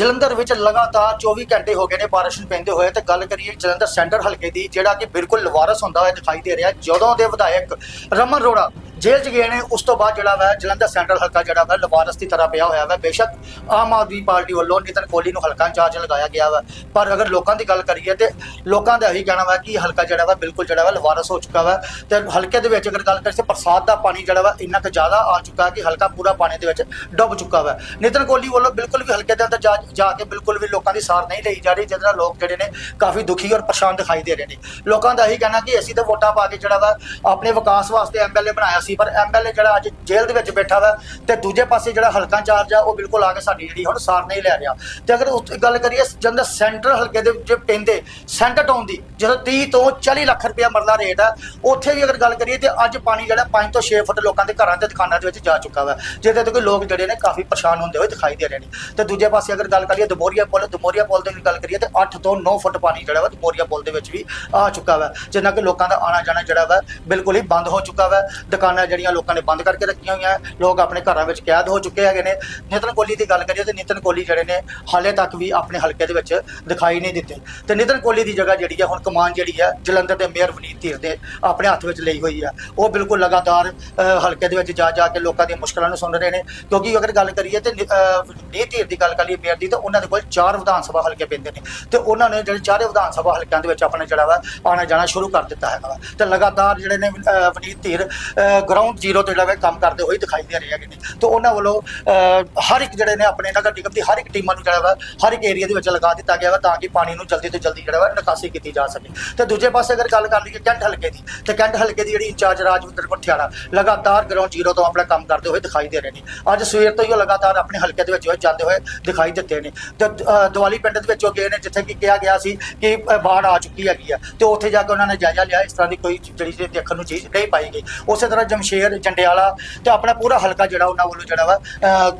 ਜਲੰਧਰ ਵਿੱਚ ਲਗਾਤਾਰ 24 ਘੰਟੇ ਹੋ ਗਏ ਨੇ ਬਾਰਿਸ਼ ਨੂੰ ਪੈਂਦੇ ਹੋਏ ਤੇ ਗੱਲ ਕਰੀਏ ਜਲੰਧਰ ਸੈਂਟਰ ਹਲਕੇ ਦੀ, ਜਿਹੜਾ ਕਿ ਬਿਲਕੁਲ ਲਵਾਰਸ ਹੁੰਦਾ ਹੋਇਆ ਦਿਖਾਈ ਦੇ ਰਿਹਾ। ਜਦੋਂ ਦੇ ਵਿਧਾਇਕ ਰਮਨ ਰੋੜਾ ਜੇਲ੍ਹ 'ਚ ਗਏ ਨੇ, ਉਸ ਤੋਂ ਬਾਅਦ ਜਿਹੜਾ ਵਾ ਜਲੰਧਰ ਸੈਂਟਰਲ ਹਲਕਾ ਜਿਹੜਾ ਵਾ ਲਵਾਰਸ ਦੀ ਤਰ੍ਹਾਂ ਪਿਆ ਹੋਇਆ ਵਾ, ਬੇਸ਼ੱਕ ਆਮ ਆਦਮੀ ਪਾਰਟੀ ਵੱਲੋਂ ਨਿਤਨ ਕੋਹਲੀ ਨੂੰ ਹਲਕਾ ਇੰਚਾਰਜ ਲਗਾਇਆ ਗਿਆ ਵਾ। ਪਰ ਅਗਰ ਲੋਕਾਂ ਦੀ ਗੱਲ ਕਰੀਏ ਤੇ ਲੋਕਾਂ ਦਾ ਇਹੀ ਕਹਿਣਾ ਵਾ ਕਿ ਹਲਕਾ ਜਿਹੜਾ ਵਾ ਬਿਲਕੁਲ ਜਿਹੜਾ ਵਾ ਲਵਾਰਸ ਹੋ ਚੁੱਕਾ ਵਾ। ਤੇ ਹਲਕੇ ਦੇ ਵਿੱਚ ਅਗਰ ਗੱਲ ਕਰੀਏ ਬਰਸਾਤ ਦਾ ਪਾਣੀ ਜਿਹੜਾ ਵਾ ਇੰਨਾ ਕੁ ਜ਼ਿਆਦਾ ਆ ਚੁੱਕਾ ਕਿ ਹਲਕਾ ਪੂਰਾ ਪਾਣੀ ਦੇ ਵਿੱਚ ਡੁੱਬ ਚੁੱਕਾ ਵਾ। ਨਿਤਨ ਕੋਹਲੀ ਵੱਲੋਂ ਬਿਲਕੁਲ ਵੀ ਹਲਕੇ ਦੇ ਅੰਦਰ ਜਾ ਜਾ ਕੇ ਬਿਲਕੁਲ ਵੀ ਲੋਕਾਂ ਦੀ ਸਾਰ ਨਹੀਂ ਲਈ ਜਾ ਰਹੀ, ਜਿਹਦੇ ਨਾਲ ਲੋਕ ਜਿਹੜੇ ਨੇ ਕਾਫੀ ਦੁਖੀ ਔਰ ਪਰੇਸ਼ਾਨ ਦਿਖਾਈ ਦੇ ਰਹੇ ਨੇ। ਲੋਕਾਂ ਦਾ ਇਹੀ ਕਹਿਣਾ ਕਿ ਅਸੀਂ ਤਾਂ ਵੋਟਾਂ ਪਾ ਕੇ ਜਿਹੜਾ ਵਾ ਆਪਣੇ ਵਿਕਾਸ ਵਾਸਤੇ ਐਮਐਲਏ ਬਣਾਇਆ ਸੀ। ਪਰ ਐਮਐਲਏ ਜਿਹੜਾ ਅੱਜ ਜੇਲ੍ਹ ਦੇ ਵਿੱਚ ਬੈਠਾ ਵਾ ਤੇ ਦੂਜੇ ਪਾਸੇ ਜਿਹੜਾ ਹਲਕਾ ਇੰਚਾਰਜ ਆ, ਉਹ ਬਿਲਕੁਲ ਆ ਕੇ ਸਾਡੀ ਜਿਹੜੀ ਹੁਣ ਸਾਰ ਨਹੀਂ ਲੈ ਰਿਹਾ। ਤੇ ਅਗਰ ਉਸ ਗੱਲ ਕਰੀਏ ਜੰਦਰ ਸੈਂਟਰ ਹਲਕੇ ਦੇ ਵਿੱਚ ਪੈਂਦੇ, ਸੈਂਟਰ ਟਾਊਨ ਦੀ, ਜਦੋਂ 30 ਤੋਂ 40 ਲੱਖ ਰੁਪਇਆ ਮਰਲਾ ਰੇਟ ਆ, ਉੱਥੇ ਵੀ ਅਗਰ ਗੱਲ ਕਰੀਏ ਤੇ ਅੱਜ ਪਾਣੀ ਜਿਹੜਾ 5 ਤੋਂ 6 ਫੁੱਟ ਲੋਕਾਂ ਦੇ ਘਰਾਂ ਤੇ ਦੁਕਾਨਾਂ ਦੇ ਵਿੱਚ ਜਾ ਚੁੱਕਾ ਵਾ, ਜਿਹਦੇ ਤੋਂ ਕਿ ਲੋਕ ਜਿਹੜੇ ਨੇ ਕਾਫੀ ਪਰੇਸ਼ਾਨ ਹੁੰਦੇ ਹੋਏ ਦਿਖਾਈ ਦੇ ਰਹੇ ਨੇ। ਤੇ ਦੂਜੇ ਪਾਸੇ ਅਗਰ ਗੱਲ ਕਰੀਏ ਦਮੋਰੀਆ ਪੁਲ ਦਮੋਰੀਆ ਪੁਲ ਦੀ ਗੱਲ ਕਰੀਏ ਤੇ 8 ਤੋਂ 9 ਫੁੱਟ ਪਾਣੀ ਜਿਹੜਾ ਵਾ ਦਮੋਰੀਆ ਪੁਲ ਦੇ ਵਿੱਚ ਵੀ ਆ ਚੁੱਕਾ ਵਾ, ਜਿੰਨਾ ਕਿ ਲੋਕਾਂ ਦਾ ਆਣਾ ਜਾਣਾ ਜਿਹੜਾ ਵਾ ਬਿਲਕੁਲ ਹੀ ਬੰਦ ਹੋ ਚੁੱਕਾ ਵਾ। ਦੁਕਾਨਾਂ ਜਿਹੜੀਆਂ ਲੋਕਾਂ ਨੇ ਬੰਦ ਕਰਕੇ ਰੱਖੀਆਂ ਹੋਈਆਂ ਲੋਕ ਆਪਣੇ ਘਰਾਂ ਵਿੱਚ ਕੈਦ ਹੋ ਚੁੱਕੇ ਹੈਗੇ ਨੇ। ਨਿਤਨ ਕੋਹਲੀ ਦੀ ਗੱਲ ਕਰੀਏ ਤੇ ਨਿਤਨ ਕੋਹਲੀ ਜਿਹੜੇ ਨੇ ਹਾਲੇ ਤੱਕ ਵੀ ਆਪਣੇ ਹਲਕੇ ਦੇ ਵਿੱਚ ਦਿਖਾਈ ਨਹੀਂ ਦਿੱਤੇ। ਤੇ ਨਿਤਨ ਕੋਹਲੀ ਦੀ ਜਗ੍ਹਾ ਜਿਹੜੀ ਹੈ ਹੁਣ ਕਮਾਨ ਜਿਹੜੀ ਹੈ ਜਲੰਧਰ ਦੇ ਮੇਅਰ ਵਨੀਤ ਧੀਰ ਦੇ ਆਪਣੇ ਹੱਥ ਵਿੱਚ ਲਈ ਹੋਈ ਹੈ। ਉਹ ਬਿਲਕੁਲ ਲਗਾਤਾਰ ਹਲਕੇ ਦੇ ਵਿੱਚ ਜਾ ਜਾ ਕੇ ਲੋਕਾਂ ਦੀਆਂ ਮੁਸ਼ਕਲਾਂ ਨੂੰ ਸੁਣ ਰਹੇ ਨੇ। ਕਿਉਂਕਿ ਅਗਰ ਗੱਲ ਕਰੀਏ ਤੇ ਨਿ- ਵਨੀਤ ਧੀਰ ਦੀ ਗੱਲ ਕਰੀਏ ਮੇਅਰ ਦੀ ਤਾਂ ਉਹਨਾਂ ਦੇ ਕੋਲ ਚਾਰ ਵਿਧਾਨ ਸਭਾ ਹਲਕੇ ਪੈਂਦੇ ਨੇ। ਤੇ ਉਹਨਾਂ ਨੇ ਜਿਹੜੇ ਚਾਰੇ ਵਿਧਾਨ ਸਭਾ ਹਲਕਿਆਂ ਦੇ ਵਿੱਚ ਆਪਣਾ ਜਿਹੜਾ ਵਾ ਆਣਾ ਜਾਣਾ ਸ਼ੁਰੂ ਕਰ ਦਿੱਤਾ ਹੈਗਾ ਵਾ। ਤੇ ਲਗਾਤਾਰ ਜਿਹੜੇ ਨੇ ਅ, ਵਨੀਤ ਧੀਰ ਗਰਾਊਂਡ ਜ਼ੀਰੋ ਤੇ ਜਿਹੜਾ ਵਾ ਕੰਮ ਕਰਦੇ ਹੋਏ ਦਿਖਾਈ ਦੇ ਰਹੇ ਹੈਗੇ ਨੇ। ਤੇ ਉਹਨਾਂ ਵੱਲੋਂ ਹਰ ਇੱਕ ਜਿਹੜੇ ਨੇ ਆਪਣੇ ਨਗਰ ਨਿਗਮ ਦੀ ਹਰ ਇੱਕ ਟੀਮਾਂ ਨੂੰ ਜਿਹੜਾ ਵਾ ਹਰ ਇੱਕ ਏਰੀਆ ਦੇ ਵਿੱਚ ਲਗਾ ਦਿੱਤਾ ਗਿਆ ਵਾ ਤਾਂ ਕਿ ਪਾਣੀ ਨੂੰ ਜਲਦੀ ਤੋਂ ਜਲਦੀ ਜਿਹੜਾ ਵਾ ਨਿਕਾਸੀ ਕੀਤੀ ਜਾ ਸਕੇ। ਤੇ ਦੂਜੇ ਪਾਸੇ ਅਗਰ ਗੱਲ ਕਰ ਲਈਏ ਕੈਂਟ ਹਲਕੇ ਦੀ ਤੇ ਕੈਂਟ ਹਲਕੇ ਦੀ ਜਿਹੜੀ ਇੰਚਾਰਜ ਰਾਜਵਿੰਦਰ ਪਠਿਆਲਾ ਲਗਾਤਾਰ ਗਰਾਊਂਡ ਜ਼ੀਰੋ ਤੋਂ ਆਪਣਾ ਕੰਮ ਕਰਦੇ ਹੋਏ ਦਿਖਾਈ ਦੇ ਰਹੇ ਨੇ। ਅੱਜ ਸਵੇਰ ਤੋਂ ਹੀ ਉਹ ਲਗਾਤਾਰ ਆਪਣੇ ਹਲਕੇ ਦੇ ਵਿੱਚ ਜਾਂਦੇ ਹੋਏ ਦਿਖਾਈ ਦਿੱਤੇ ਨੇ। ਤੇ ਅ, ਦੀਵਾਲੀ ਪਿੰਡ ਦੇ ਵਿੱਚ ਉਹ ਗਏ ਨੇ ਜਿੱਥੇ ਕਿ ਕਿਹਾ ਗਿਆ ਸੀ ਕਿ ਬਾੜ ਆ ਚੁੱਕੀ ਹੈਗੀ ਆ। ਤੇ ਉੱਥੇ ਜਾ ਕੇ ਉਹਨਾਂ ਨੇ ਜਾਇਜ਼ਾ ਲਿਆ ਇਸ ਤਰ੍ਹਾਂ ਦੀ ਕੋਈ ਜਿਹੜੀ ਚੀਜ਼ ਦੇਖਣ ਨੂੰ ਚੀਜ਼ ਨਹੀਂ ਪਾਈ ਗਈ। ਉਸੇ ਤਰ੍ਹਾਂ ਜਮਸ਼ੇਰ ਜੰਡਿਆਲਾ ਤੇ ਆਪਣਾ ਪੂਰਾ ਹਲਕਾ ਜਿਹੜਾ ਉਹਨਾਂ ਵੱਲੋਂ ਜਿਹੜਾ ਵਾ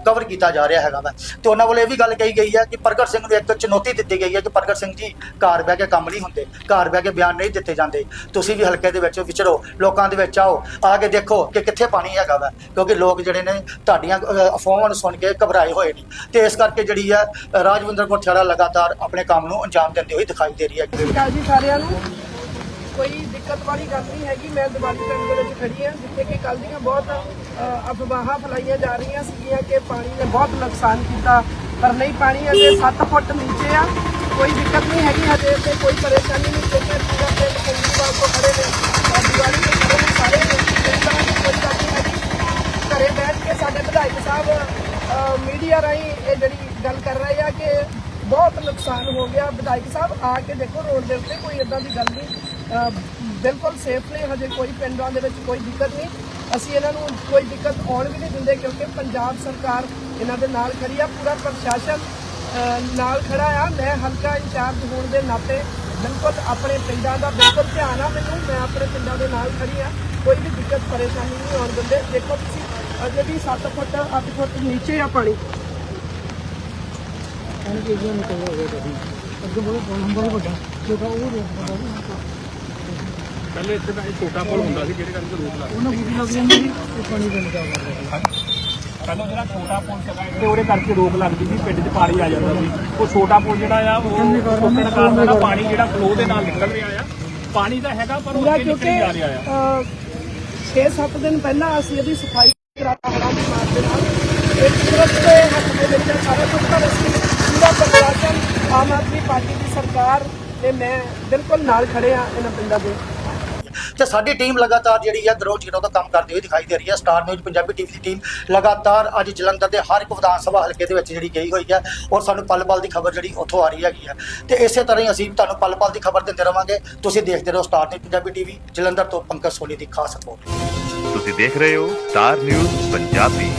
ਕਵਰ ਕੀਤਾ ਜਾ ਰਿਹਾ ਹੈਗਾ ਵਾ। ਤੇ ਉਹਨਾਂ ਵੱਲੋਂ ਇਹ ਵੀ ਗੱਲ ਕਹੀ ਗਈ ਹੈ ਕਿ ਪ੍ਰਗਟ ਸਿੰਘ ਨੂੰ ਇੱਕ ਚੁਣੌਤੀ ਦਿੱਤੀ ਗਈ ਹੈ ਕਿ ਪ੍ਰਗਟ ਸਿੰਘ ਜੀ ਘਰ ਬਹਿ ਕੇ ਕੰਮ ਨਹੀਂ ਹੁੰਦੇ ਘਰ ਬਹਿ ਕੇ ਬਿਆਨ ਨਹੀਂ ਦਿੱਤੇ ਜਾਂਦੇ। ਤੁਸੀਂ ਵੀ ਹਲਕੇ ਦੇ ਵਿੱਚ ਵਿਚਰੋ ਲੋਕਾਂ ਦੇ ਵਿੱਚ ਆਓ ਆ ਕੇ ਦੇਖੋ ਕਿ ਕਿੱਥੇ ਪਾਣੀ ਹੈਗਾ ਵਾ ਕਿਉਂਕਿ ਲੋਕ ਜਿਹੜੇ ਨੇ ਤੁਹਾਡੀਆਂ ਅ, ਅਫਵਾਹਾਂ ਨੂੰ ਸੁਣ ਕੇ ਘਬਰਾਏ ਹੋਏ ਨੇ। ਤੇ ਇਸ ਕਰਕੇ ਜਿਹੜੀ ਹੈ ਰਾਜਵਿੰਦਰ ਕੋਠਿਆੜਾ ਲਗਾਤਾਰ ਆਪਣੇ ਕੰਮ ਨੂੰ ਅੰਜਾਮ ਦਿੰਦੇ ਹੋਏ ਦਿਖਾਈ ਦੇ ਰਹੀ ਹੈ। ਜੀ ਸਾਰਿਆਂ ਨੂੰ। ਕੋਈ ਦਿੱਕਤ ਵਾਲੀ ਗੱਲ ਨਹੀਂ ਹੈਗੀ। ਮੈਂ ਦੀਵਾਲੀ ਪਿੰਡ ਦੇ ਵਿੱਚ ਖੜੀ ਹਾਂ, ਜਿੱਥੇ ਕਿ ਕੱਲ੍ਹ ਦੀਆਂ ਬਹੁਤ ਅਫਵਾਹਾਂ ਫੈਲਾਈਆਂ ਜਾ ਰਹੀਆਂ ਸੀਗੀਆਂ ਕਿ ਪਾਣੀ ਨੇ ਬਹੁਤ ਨੁਕਸਾਨ ਕੀਤਾ, ਪਰ ਨਹੀਂ, ਪਾਣੀ ਅਜੇ 7 ਫੁੱਟ ਨੀਚੇ ਆ। ਕੋਈ ਦਿੱਕਤ ਨਹੀਂ ਹੈਗੀ, ਹਜੇ ਤੇ ਕੋਈ ਪਰੇਸ਼ਾਨੀ ਨਹੀਂ ਕਿਉਂਕਿ ਪੂਰਾ ਪਿੰਡ ਕੰਗੂਵਾਲ ਤੋਂ ਖੜੇ ਨੇ। ਔਰ ਦਿਵਾਲੀ ਤੇ ਖੜੇ ਨੇ ਸਾਰੇ ਨੇ ਦੀ ਕੋਈ ਗੱਲ ਨਹੀਂ ਹੈਗੀ। ਘਰੇ ਬੈਠ ਕੇ ਸਾਡੇ ਵਿਧਾਇਕ ਸਾਹਿਬ ਮੀਡੀਆ ਰਾਹੀਂ ਇਹ ਜਿਹੜੀ ਗੱਲ ਕਰ ਰਹੇ ਆ ਕਿ ਬਹੁਤ ਨੁਕਸਾਨ ਹੋ ਗਿਆ। ਵਿਧਾਇਕ ਸਾਹਿਬ, ਆ ਕੇ ਦੇਖੋ ਰੋਡ ਦੇ ਉੱਤੇ ਕੋਈ ਇਦਾਂ ਦੀ ਗੱਲ ਨਹੀਂ। ਬਿਲਕੁਲ ਸੇਫ ਨੇ, ਹਜੇ ਕੋਈ ਪਿੰਡਾਂ ਦੇ ਵਿੱਚ ਕੋਈ ਦਿੱਕਤ ਨਹੀਂ। ਅਸੀਂ ਇਹਨਾਂ ਨੂੰ ਕੋਈ ਦਿੱਕਤ ਆਉਣ ਵੀ ਨਹੀਂ ਦਿੰਦੇ, ਕਿਉਂਕਿ ਪੰਜਾਬ ਸਰਕਾਰ ਇਹਨਾਂ ਦੇ ਨਾਲ ਖੜੀ ਆ, ਪੂਰਾ ਪ੍ਰਸ਼ਾਸਨ ਨਾਲ ਖੜਾ ਆ। ਮੈਂ ਹਲਕਾ ਇੰਚਾਰਜ ਹੋਣ ਦੇ ਨਾਤੇ ਬਿਲਕੁਲ ਆਪਣੇ ਪਿੰਡਾਂ ਦਾ ਬਿਲਕੁਲ ਧਿਆਨ ਆ ਮੈਨੂੰ। ਮੈਂ ਆਪਣੇ ਪਿੰਡਾਂ ਦੇ ਨਾਲ ਖੜੀ ਆ। ਕੋਈ ਵੀ ਦਿੱਕਤ, ਪਰੇਸ਼ਾਨੀ ਨਹੀਂ ਆਉਣ ਦਿੰਦੇ। ਦੇਖੋ ਤੁਸੀਂ, ਅਜੇ ਵੀ 7 ਫੁੱਟ 8 ਫੁੱਟ ਨੀਚੇ ਆ ਪਾਣੀ। ਪਹਿਲੇ ਇੱਥੇ ਤਾਂ ਇਹ ਛੋਟਾ ਪੁਲ ਹੁੰਦਾ ਸੀ ਜਿਹੜੇ ਕਰਕੇ ਰੋਕ ਲੱਗਦੀ ਉਹਨਾਂ ਬੁੱਢੀ ਲੱਗ ਜਾਂਦੀ ਸੀ ਤੇ ਪਾਣੀ ਬੰਦ ਕਰ ਪਹਿਲਾਂ ਜਿਹੜਾ ਛੋਟਾ ਪੁਲ ਸੀਗਾ ਤੇ ਉਹਦੇ ਕਰਕੇ ਰੋਕ ਲੱਗਦੀ ਸੀ ਪਿੰਡ 'ਚ ਪਾਣੀ ਆ ਜਾਂਦਾ ਸੀ। ਉਹ ਛੋਟਾ ਪੁਲ ਜਿਹੜਾ ਆ ਉਹ ਟੁੱਟਣ ਕਾਰਨ ਜਿਹੜਾ ਪਾਣੀ ਜਿਹੜਾ ਫਲੋ ਦੇ ਨਾਲ ਨਿਕਲ ਰਿਹਾ ਆ। ਪਾਣੀ ਤਾਂ ਹੈਗਾ ਪਰ ਉਹ ਨਿਕਲ ਜਾ ਰਿਹਾ ਆ। 6-7 ਦਿਨ ਪਹਿਲਾਂ ਅਸੀਂ ਇਹਦੀ ਸਫ਼ਾਈ ਕਰਾਤਾ ਹੜਾਂ ਦੀ ਮਾਰ ਦੇ ਨਾਲ। ਇਹ ਕੁਦਰਤ ਦੇ ਹੱਥ ਦੇ ਵਿੱਚ ਹੈ ਸਾਰਾ ਕੁਝ ਪਰ ਅਸੀਂ ਪੂਰਾ ਪ੍ਰਸ਼ਾਸਨ ਆਮ ਆਦਮੀ ਪਾਰਟੀ ਦੀ ਸਰਕਾਰ ਤੇ ਮੈਂ ਬਿਲਕੁਲ ਨਾਲ ਖੜੇ ਆ ਇਹਨਾਂ ਪਿੰਡਾਂ ਦੇ। ਤੇ ਸਾਡੀ ਟੀਮ ਲਗਾਤਾਰ ਜਿਹੜੀ ਹੈ ਗਰਾਊਂਡ ਜ਼ੀਰੋ ਤੋਂ ਕੰਮ ਕਰਦੀ ਹੋਈ ਦਿਖਾਈ ਦੇ ਰਹੀ ਹੈ ਸਟਾਰ ਨਿਊਜ਼ ਪੰਜਾਬੀ ਟੀਵੀ ਦੀ ਟੀਮ ਲਗਾਤਾਰ ਅੱਜ ਜਲੰਧਰ ਦੇ ਹਰ ਇੱਕ ਵਿਧਾਨ ਸਭਾ ਹਲਕੇ ਦੇ ਵਿੱਚ ਜਿਹੜੀ ਗਈ ਹੋਈ ਹੈ ਔਰ ਸਾਨੂੰ ਪਲ-ਪਲ ਦੀ ਖਬਰ ਜਿਹੜੀ ਉੱਥੋਂ ਆ ਰਹੀ ਹੈਗੀ ਹੈ ਤੇ ਇਸੇ ਤਰ੍ਹਾਂ ਹੀ ਅਸੀਂ ਤੁਹਾਨੂੰ ਪਲ-ਪਲ ਦੀ ਖਬਰ ਦਿੰਦੇ ਰਵਾਂਗੇ। ਤੁਸੀਂ ਦੇਖਦੇ ਰਹੋ star news Punjabi TV, Jalandhar ਤੋਂ ਪੰਕਜ ਸੋਨੀ ਦੀ ਖਾਸ ਰਿਪੋਰਟ। ਤੁਸੀਂ ਦੇਖ ਰਹੇ ਹੋ ਸਟਾਰ ਨਿਊਜ਼ ਪੰਜਾਬੀ।